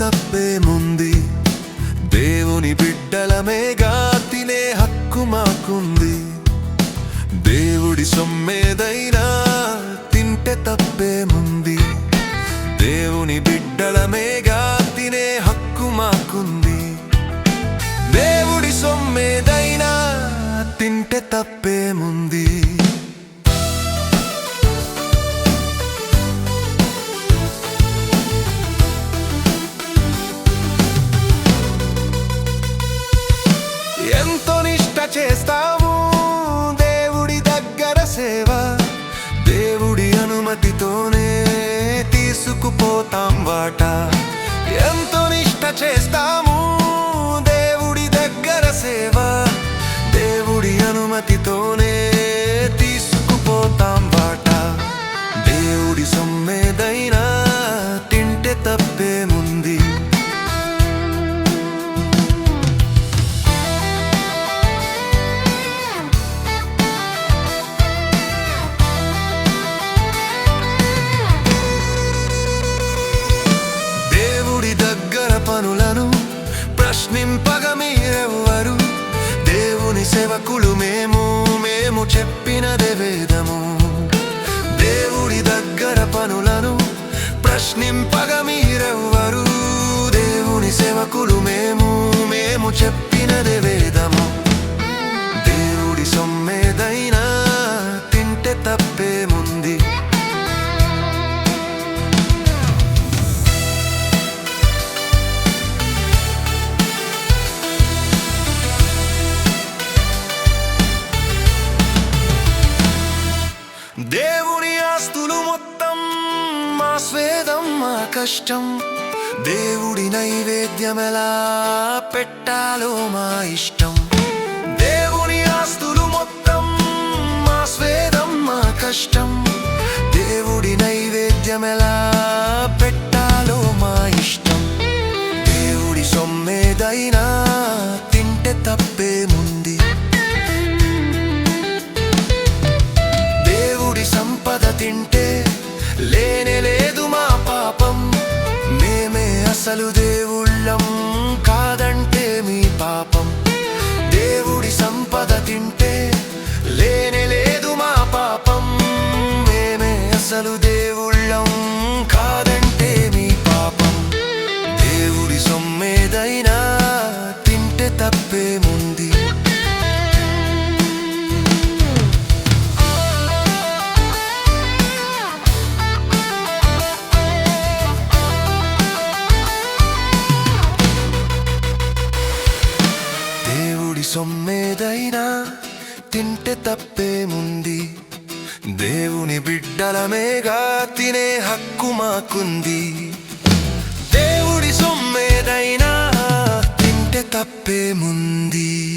తప్పేముంది? దేవుని బిడ్డలమేగా తినే హక్కు మాకుంది. దేవుడి సొమ్మేదైనా తింటే తప్పేముంది? చేస్తావు? చేస్తాము దేవుడి దగ్గర సేవ దేవుడి అనుమతితోనే తీసుకుపోతాం వాట. ఎంతో నిష్ట చేస్తాము సేవకులు మేము మేము చెప్పినదే వేదము. దేవుడి దగ్గర పనులను ప్రశ్నింపగ మీరెవ్వరు. దేవుని సేవకులు మేము మేము చెప్పినదే వేదము. దేవుడి సొమ్మేదైనా తింటే తప్పేముంది దేవుని ఆస్తులు మొత్తం మా స్వేదం మా కష్టం. దేవుడి నైవేద్యమెలా పెట్టాలో మా ఇష్టం. తింటే లేనే లేదు మా పాపం. మేమే అసలు దేవుళ్ళం కాదంటే మీ పాపం. దేవుడి సంపద తింటే లేనే లేదు మా పాపం. మేమే అసలు దేవుళ్ళం కాదంటే మీ పాపం. దేవుడి సొమ్మేదైనా తింటే తప్పేముంది? సొమ్మేదైనా తింటే తప్పేముంది దేవుని బిడ్డలమేగా తినే హక్కు మాకుంది. దేవుడి సొమ్మేదైనా తింటే తప్పేముంది